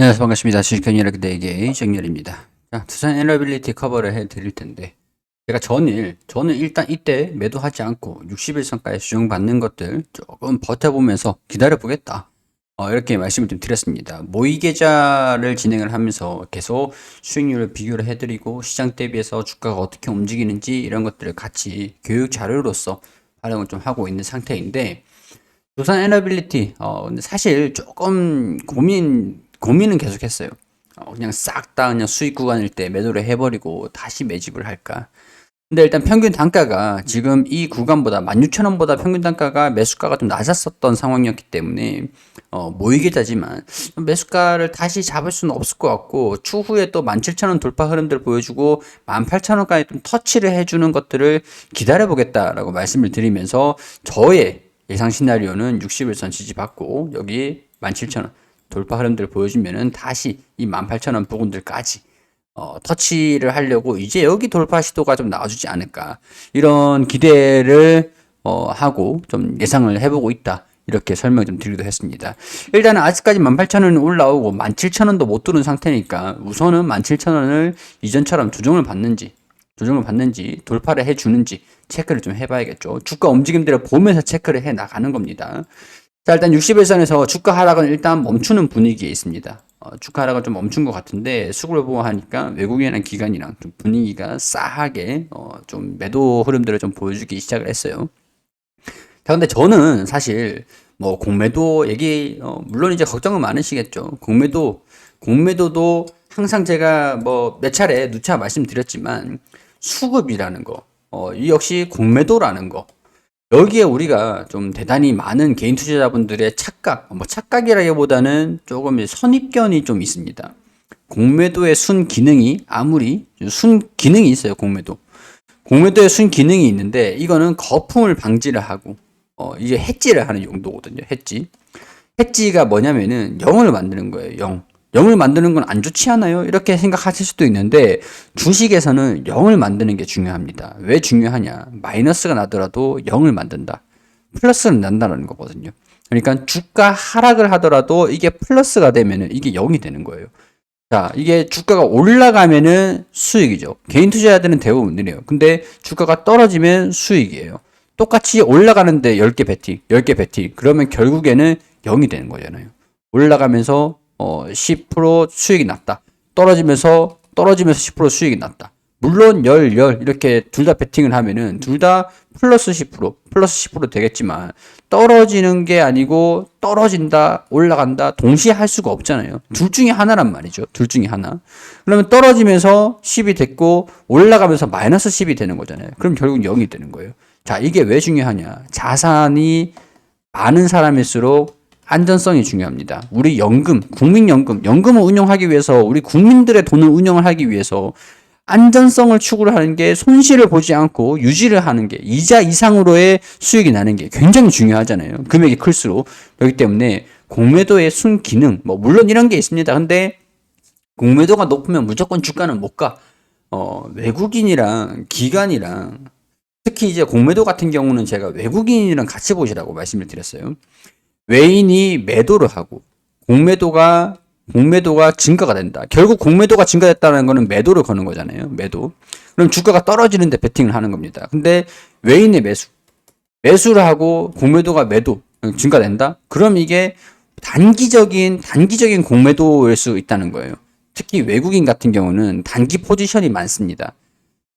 안녕하세요. 반갑습니다. 주식형 연락 대개의 정렬입니다. 자, 투자 에너빌리티 커버를 해 드릴 텐데, 제가 전일, 저는 일단 이때 매도하지 않고 60일선까지 수정받는 것들 조금 버텨보면서 기다려보겠다. 어, 이렇게 말씀을 좀 드렸습니다. 모의 계좌를 진행을 하면서 계속 수익률을 비교를 해드리고 시장 대비해서 주가가 어떻게 움직이는지 이런 것들을 같이 교육 자료로서 활용을 좀 하고 있는 상태인데, 두산 에너빌리티, 어, 사실 조금 고민, 고민은 계속했어요. 어, 그냥 싹 다 그냥 수익 구간일 때 매도를 해버리고 다시 매집을 할까. 근데 일단 평균 단가가 지금 이 구간보다 16,000원보다 평균 단가가 매수가가 좀 낮았었던 상황이었기 때문에 어, 모의계좌지만 매수가를 다시 잡을 수는 없을 것 같고 추후에 또 17,000원 돌파 흐름들 보여주고 18,000원까지 좀 터치를 해주는 것들을 기다려보겠다라고 말씀을 드리면서 저의 예상 시나리오는 60일선 지지받고 여기 17,000원 돌파 흐름들 보여주면은 다시 이 18,000원 부분들까지 어, 터치를 하려고 이제 여기 돌파 시도가 좀 나와주지 않을까 이런 기대를 어, 하고 좀 예상을 해보고 있다. 이렇게 설명 좀 드리기도 했습니다. 일단은 아직까지 18,000원은 올라오고 17,000원도 못 뚫은 상태니까 우선은 17,000원을 이전처럼 조정을 받는지 조정을 받는지 돌파를 해주는지 체크를 좀 해봐야겠죠. 주가 움직임들을 보면서 체크를 해 나가는 겁니다. 자, 일단 60일선에서 주가 하락은 일단 멈추는 분위기에 있습니다. 어, 주가 하락은 좀 멈춘 것 같은데 수급을 보고 하니까 외국인이랑 기관이랑 좀 분위기가 싸하게 어, 좀 매도 흐름들을 좀 보여주기 시작을 했어요. 자, 근데 저는 사실 뭐 공매도 얘기 어, 물론 이제 걱정은 많으시겠죠. 공매도 공매도도 항상 제가 뭐 몇 차례 누차 말씀드렸지만 수급이라는 거, 어, 이 역시 공매도라는 거. 여기에 우리가 좀 대단히 많은 개인 투자자분들의 착각, 뭐 착각이라기보다는 조금 선입견이 좀 있습니다. 공매도의 순 기능이 아무리 순 기능이 있어요, 공매도. 공매도의 순 기능이 있는데 이거는 거품을 방지를 하고 어, 이게 해지를 하는 용도거든요. 해지. 해지가 뭐냐면은 0을 만드는 거예요. 0. 0을 만드는 건 안 좋지 않아요? 이렇게 생각하실 수도 있는데 주식에서는 0을 만드는 게 중요합니다. 왜 중요하냐? 마이너스가 나더라도 0을 만든다. 플러스는 난다는 거거든요. 그러니까 주가 하락을 하더라도 이게 플러스가 되면은 이게 0이 되는 거예요. 자, 이게 주가가 올라가면은 수익이죠. 개인 투자자들은 대부분 느려요. 근데 주가가 떨어지면 수익이에요. 똑같이 올라가는데 10개 베팅, 10개 베팅. 그러면 결국에는 0이 되는 거잖아요. 올라가면서 어, 10% 수익이 났다. 떨어지면서 떨어지면서 10% 수익이 났다. 물론 열, 열 이렇게 둘 다 베팅을 하면은 둘 다 플러스 10% 플러스 10% 되겠지만 떨어지는 게 아니고 떨어진다 올라간다 동시에 할 수가 없잖아요. 둘 중에 하나란 말이죠. 둘 중에 하나. 그러면 떨어지면서 10이 됐고 올라가면서 마이너스 10이 되는 거잖아요. 그럼 결국 0이 되는 거예요. 자, 이게 왜 중요하냐? 자산이 많은 사람일수록 안전성이 중요합니다. 우리 연금, 국민연금, 연금을 운영하기 위해서 우리 국민들의 돈을 운영을 하기 위해서 안전성을 추구를 하는 게 손실을 보지 않고 유지를 하는 게 이자 이상으로의 수익이 나는 게 굉장히 중요하잖아요. 금액이 클수록 그렇기 때문에 공매도의 순 기능 뭐 물론 이런 게 있습니다. 근데 공매도가 높으면 무조건 주가는 못 가. 어, 외국인이랑 기관이랑 특히 이제 공매도 같은 경우는 제가 외국인이랑 같이 보시라고 말씀을 드렸어요. 외인이 매도를 하고 공매도가 공매도가 증가가 된다. 결국 공매도가 증가됐다는 거는 매도를 거는 거잖아요. 매도. 그럼 주가가 떨어지는데 베팅을 하는 겁니다. 근데 외인의 매수. 매수를 하고 공매도가 매도 증가된다. 그럼 이게 단기적인 단기적인 공매도일 수 있다는 거예요. 특히 외국인 같은 경우는 단기 포지션이 많습니다.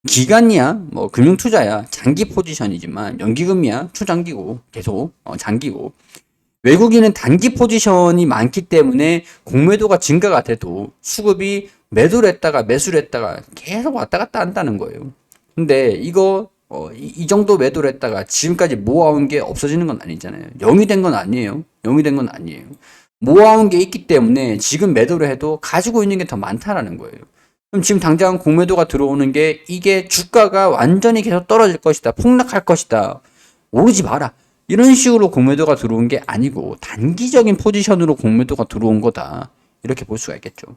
기간이야, 뭐 금융 투자야, 장기 포지션이지만 연기금이야, 초장기고 계속 어, 장기고 외국인은 단기 포지션이 많기 때문에 공매도가 증가가 돼도 수급이 매도를 했다가 매수를 했다가 계속 왔다 갔다 한다는 거예요. 근데 이거 어, 이, 이 정도 매도를 했다가 지금까지 모아온 게 없어지는 건 아니잖아요. 0이 된 건 아니에요. 0이 된 건 아니에요. 모아온 게 있기 때문에 지금 매도를 해도 가지고 있는 게 더 많다라는 거예요. 그럼 지금 당장 공매도가 들어오는 게 이게 주가가 완전히 계속 떨어질 것이다. 폭락할 것이다. 오르지 마라. 이런 식으로 공매도가 들어온 게 아니고 단기적인 포지션으로 공매도가 들어온 거다. 이렇게 볼 수가 있겠죠.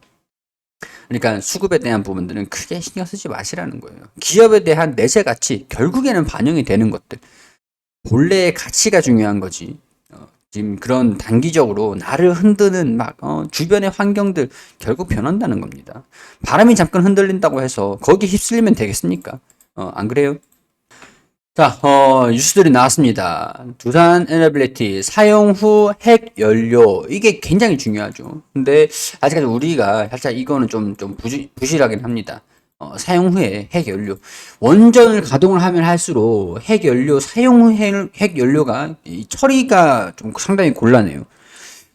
그러니까 수급에 대한 부분들은 크게 신경 쓰지 마시라는 거예요. 기업에 대한 내세 가치, 결국에는 반영이 되는 것들. 본래의 가치가 중요한 거지. 어, 지금 그런 단기적으로 나를 흔드는 막 어, 주변의 환경들 결국 변한다는 겁니다. 바람이 잠깐 흔들린다고 해서 거기 휩쓸리면 되겠습니까? 어, 안 그래요? 자, 어, 뉴스들이 나왔습니다. 두산 에너빌리티 사용 후 핵 연료 이게 굉장히 중요하죠. 근데 아직까지 우리가 살짝 이거는 좀좀 부실하긴 합니다. 어, 사용 후에 핵 연료 원전을 가동을 하면 할수록 핵 연료 사용 후 핵 연료가 처리가 좀 상당히 곤란해요.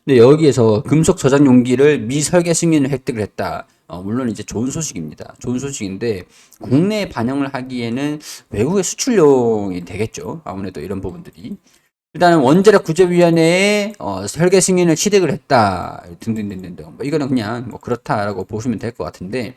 근데 여기에서 금속 저장 용기를 미설계 승인을 획득을 했다. 어, 물론 이제 좋은 소식입니다. 좋은 소식인데 국내에 반영을 하기에는 외국의 수출용이 되겠죠. 아무래도 이런 부분들이. 일단은 원자력 구제위원회에 어, 설계 승인을 취득을 했다 등등등등. 뭐 이거는 그냥 뭐 그렇다라고 보시면 될 것 같은데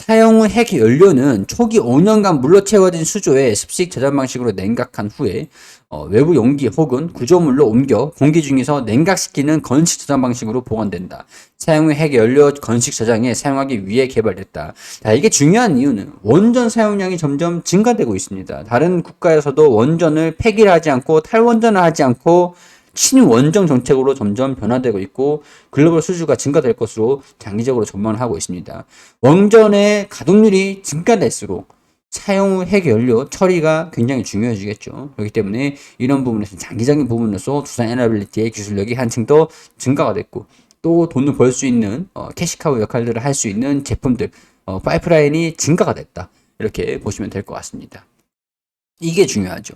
사용 후 핵 연료는 초기 5년간 물로 채워진 수조에 습식 저장 방식으로 냉각한 후에 어, 외부 용기 혹은 구조물로 옮겨 공기 중에서 냉각시키는 건식 저장 방식으로 보관된다. 사용 후 핵 연료 건식 저장에 사용하기 위해 개발됐다. 자, 이게 중요한 이유는 원전 사용량이 점점 증가되고 있습니다. 다른 국가에서도 원전을 폐기하지 않고 탈원전을 하지 않고 친원정 정책으로 점점 변화되고 있고 글로벌 수주가 증가될 것으로 장기적으로 전망을 하고 있습니다. 원전의 가동률이 증가될수록 사용 후 핵 연료 처리가 굉장히 중요해지겠죠. 그렇기 때문에 이런 부분에서 장기적인 부분에서 두산 에너빌리티의 기술력이 한층 더 증가가 됐고 또 돈을 벌 수 있는 어, 캐시카우 역할들을 할 수 있는 제품들 어, 파이프라인이 증가가 됐다. 이렇게 보시면 될 것 같습니다. 이게 중요하죠.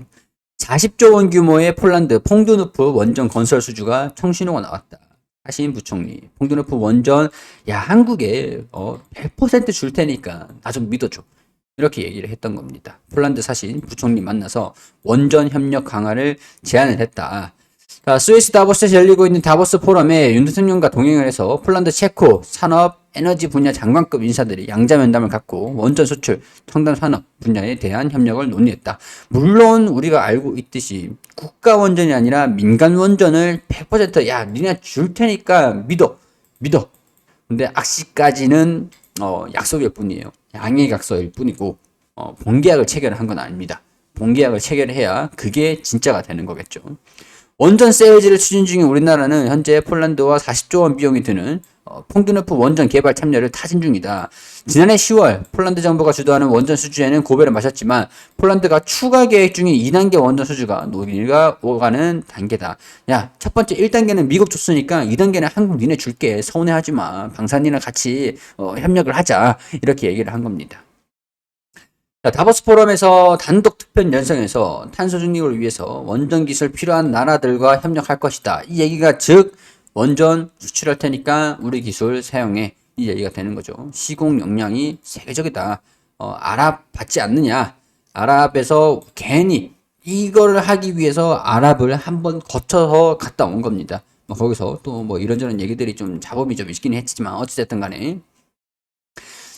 40조 원 규모의 폴란드 퐁두누프 원전 건설 수주가 청신호가 나왔다. 하신 부총리, 퐁두누프 원전, 야, 한국에, 어, 100%줄 테니까 나 좀 믿어줘. 이렇게 얘기를 했던 겁니다. 폴란드 사신 부총리 만나서 원전 협력 강화를 제안을 했다. 자, 스위스 다보스에서 열리고 있는 다보스 포럼에 윤 대통령과 동행을 해서 폴란드 체코 산업 에너지 분야 장관급 인사들이 양자 면담을 갖고 원전 수출, 첨단 산업 분야에 대한 협력을 논의했다. 물론 우리가 알고 있듯이 국가 원전이 아니라 민간 원전을 100%야 니네 줄 테니까 믿어 믿어. 근데 악시까지는 어, 약속일 뿐이에요. 양해 약속일 뿐이고 어, 본계약을 체결한 건 아닙니다. 본계약을 체결해야 그게 진짜가 되는 거겠죠. 원전 세일즈를 추진 중인 우리나라는 현재 폴란드와 40조 원 비용이 드는 어, 퐁드누프 원전 개발 참여를 타진 중이다. 지난해 10월 폴란드 정부가 주도하는 원전 수주에는 고배를 마셨지만 폴란드가 추가 계획 중인 2단계 원전 수주가 논의가 오가는 단계다. 야, 첫 번째 1단계는 미국 줬으니까 2단계는 한국 니네 줄게. 서운해하지 마. 방산이랑 같이 어, 협력을 하자. 이렇게 얘기를 한 겁니다. 자, 다보스 포럼에서 단독 특별 연성에서 탄소 중립을 위해서 원전 기술 필요한 나라들과 협력할 것이다. 이 얘기가 즉 원전 수출할 테니까 우리 기술 사용해 이 얘기가 되는 거죠. 시공 역량이 세계적이다. 어, 아랍 받지 않느냐? 아랍에서 괜히 이거를 하기 위해서 아랍을 한번 거쳐서 갔다 온 겁니다. 뭐 거기서 또 뭐 이런저런 얘기들이 좀 잡음이 좀 있긴 했지만 어찌됐든 간에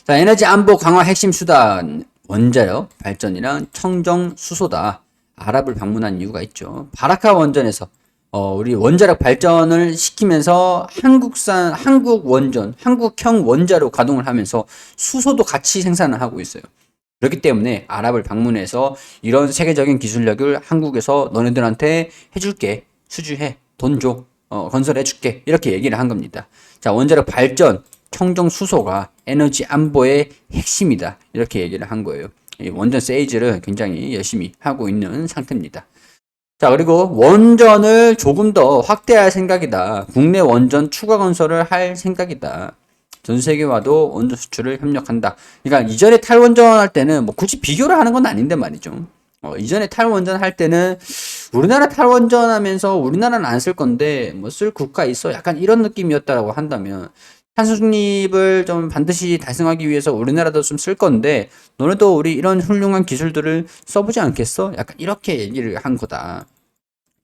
자 에너지 안보 강화 핵심 수단 원자력 발전이랑 청정 수소다. 아랍을 방문한 이유가 있죠. 바라카 원전에서 어, 우리 원자력 발전을 시키면서 한국산 한국 원전, 한국형 원자로 가동을 하면서 수소도 같이 생산을 하고 있어요. 그렇기 때문에 아랍을 방문해서 이런 세계적인 기술력을 한국에서 너네들한테 해줄게, 수주해, 돈 줘, 어, 건설해줄게 이렇게 얘기를 한 겁니다. 자 원자력 발전 청정 수소가 에너지 안보의 핵심이다. 이렇게 얘기를 한 거예요. 원전 세이즈를 굉장히 열심히 하고 있는 상태입니다. 자, 그리고 원전을 조금 더 확대할 생각이다. 국내 원전 추가 건설을 할 생각이다. 전 세계와도 원전 수출을 협력한다. 그러니까 이전에 탈원전 할 때는 뭐 굳이 비교를 하는 건 아닌데 말이죠. 어, 이전에 탈원전 할 때는 우리나라 탈원전 하면서 우리나라는 안 쓸 건데 뭐 쓸 국가 있어 약간 이런 느낌이었다라고 한다면 탄소 중립을 좀 반드시 달성하기 위해서 우리나라도 좀 쓸 건데 너네도 우리 이런 훌륭한 기술들을 써보지 않겠어? 약간 이렇게 얘기를 한 거다.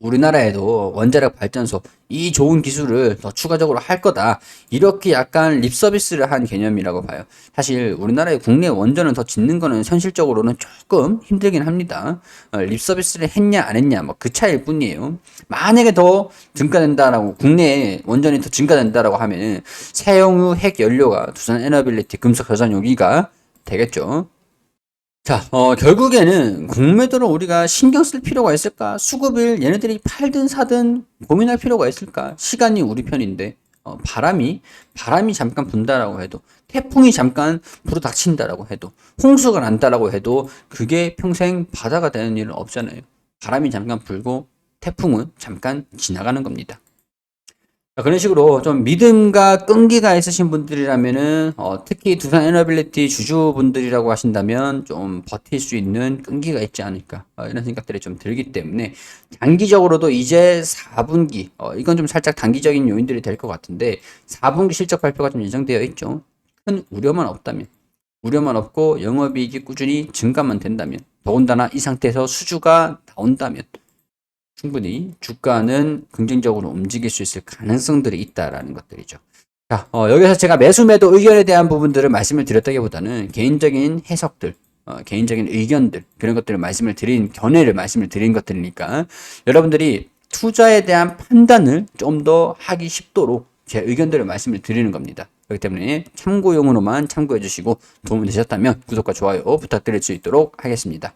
우리나라에도 원자력 발전소 이 좋은 기술을 더 추가적으로 할 거다. 이렇게 약간 립 서비스를 한 개념이라고 봐요. 사실 우리나라의 국내 원전을 더 짓는 거는 현실적으로는 조금 힘들긴 합니다. 어, 립 서비스를 했냐 안 했냐 뭐 그 차이일 뿐이에요. 만약에 더 증가된다라고 국내 원전이 더 증가된다라고 하면 사용 후 핵 연료가 두산 에너빌리티 금속 저장 용기가 되겠죠. 자, 어, 결국에는 공매도를 우리가 신경 쓸 필요가 있을까? 수급을 얘네들이 팔든 사든 고민할 필요가 있을까? 시간이 우리 편인데, 어, 바람이, 바람이 잠깐 분다라고 해도, 태풍이 잠깐 불어닥친다라고 해도, 홍수가 난다라고 해도, 그게 평생 바다가 되는 일은 없잖아요. 바람이 잠깐 불고, 태풍은 잠깐 지나가는 겁니다. 자, 그런 식으로 좀 믿음과 끈기가 있으신 분들이라면은 어, 특히 두산 에너빌리티 주주분들이라고 하신다면 좀 버틸 수 있는 끈기가 있지 않을까 어, 이런 생각들이 좀 들기 때문에 장기적으로도 이제 4분기 어, 이건 좀 살짝 단기적인 요인들이 될 것 같은데 4분기 실적 발표가 좀 예정되어 있죠. 큰 우려만 없다면 우려만 없고 영업이익이 꾸준히 증가만 된다면 더군다나 이 상태에서 수주가 나온다면 충분히 주가는 긍정적으로 움직일 수 있을 가능성들이 있다라는 것들이죠. 자, 어, 여기서 제가 매수 매도 의견에 대한 부분들을 말씀을 드렸다기보다는 개인적인 해석들, 어, 개인적인 의견들 그런 것들을 말씀을 드린 견해를 말씀을 드린 것들이니까 여러분들이 투자에 대한 판단을 좀 더 하기 쉽도록 제 의견들을 말씀을 드리는 겁니다. 그렇기 때문에 참고용으로만 참고해 주시고 도움이 되셨다면 구독과 좋아요 부탁드릴 수 있도록 하겠습니다.